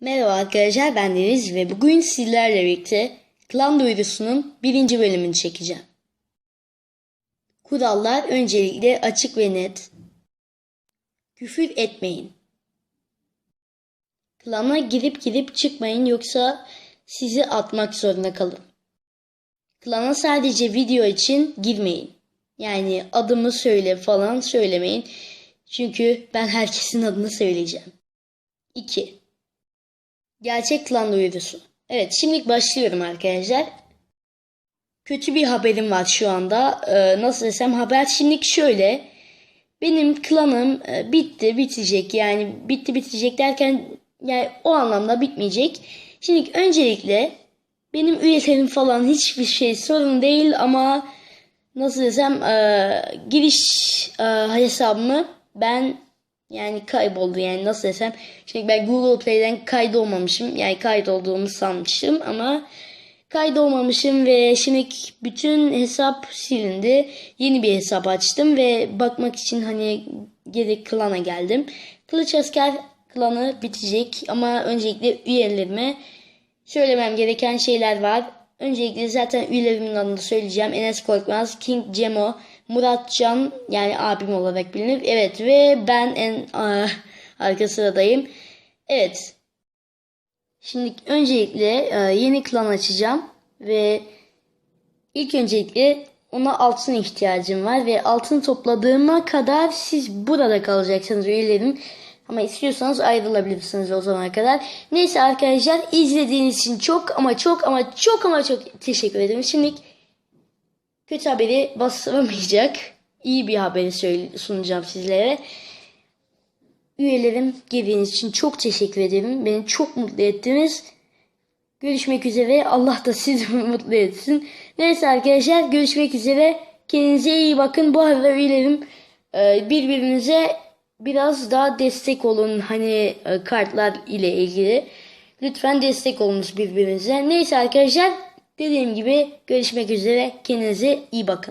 Merhaba arkadaşlar ben Deniz ve bugün sizlerle birlikte Klan Duyurusu'nun birinci bölümünü çekeceğim. Kurallar öncelikle açık ve net. Küfür etmeyin. Klana girip girip çıkmayın yoksa sizi atmak zorunda kalın. Klana sadece video için girmeyin. Yani adımı söyle falan söylemeyin. Çünkü ben herkesin adını söyleyeceğim. 2. Gerçek klan duyurusu. Evet şimdi başlıyorum arkadaşlar. Kötü bir haberim var şu anda. Ee, nasıl desem haber şimdilik şöyle. Benim klanım e, bitti bitecek yani bitti bitecek derken yani o anlamda bitmeyecek. Şimdi öncelikle benim üyelerim falan hiçbir şey sorun değil ama nasıl desem e, giriş e, hesabımı ben yani kayboldu yani nasıl desem. Şimdi ben Google Play'den kaydolmamışım. Yani kaydolduğumu sanmışım ama kaydolmamışım ve şimdi bütün hesap silindi. Yeni bir hesap açtım ve bakmak için hani geri klana geldim. Kılıç Asker klanı bitecek ama öncelikle üyelerime söylemem gereken şeyler var. Öncelikle zaten üyelerimin adını söyleyeceğim. Enes Korkmaz, King Cemo, Murat Can yani abim olarak bilinir. Evet ve ben en ah, arka sıradayım. Evet. Şimdi öncelikle e, yeni klan açacağım ve ilk öncelikle ona altın ihtiyacım var ve altın topladığıma kadar siz burada kalacaksınız üyelerim. Ama istiyorsanız ayrılabilirsiniz o zamana kadar. Neyse arkadaşlar izlediğiniz için çok ama çok ama çok ama çok teşekkür ederim. Şimdi kötü haberi bastıramayacak iyi bir haberi sunacağım sizlere. Üyelerim geldiğiniz için çok teşekkür ederim. Beni çok mutlu ettiniz. Görüşmek üzere. Allah da sizi mutlu etsin. Neyse arkadaşlar görüşmek üzere. Kendinize iyi bakın. Bu arada üyelerim e, birbirinize biraz daha destek olun. Hani e, kartlar ile ilgili. Lütfen destek olunuz birbirinize. Neyse arkadaşlar dediğim gibi görüşmek üzere. Kendinize iyi bakın.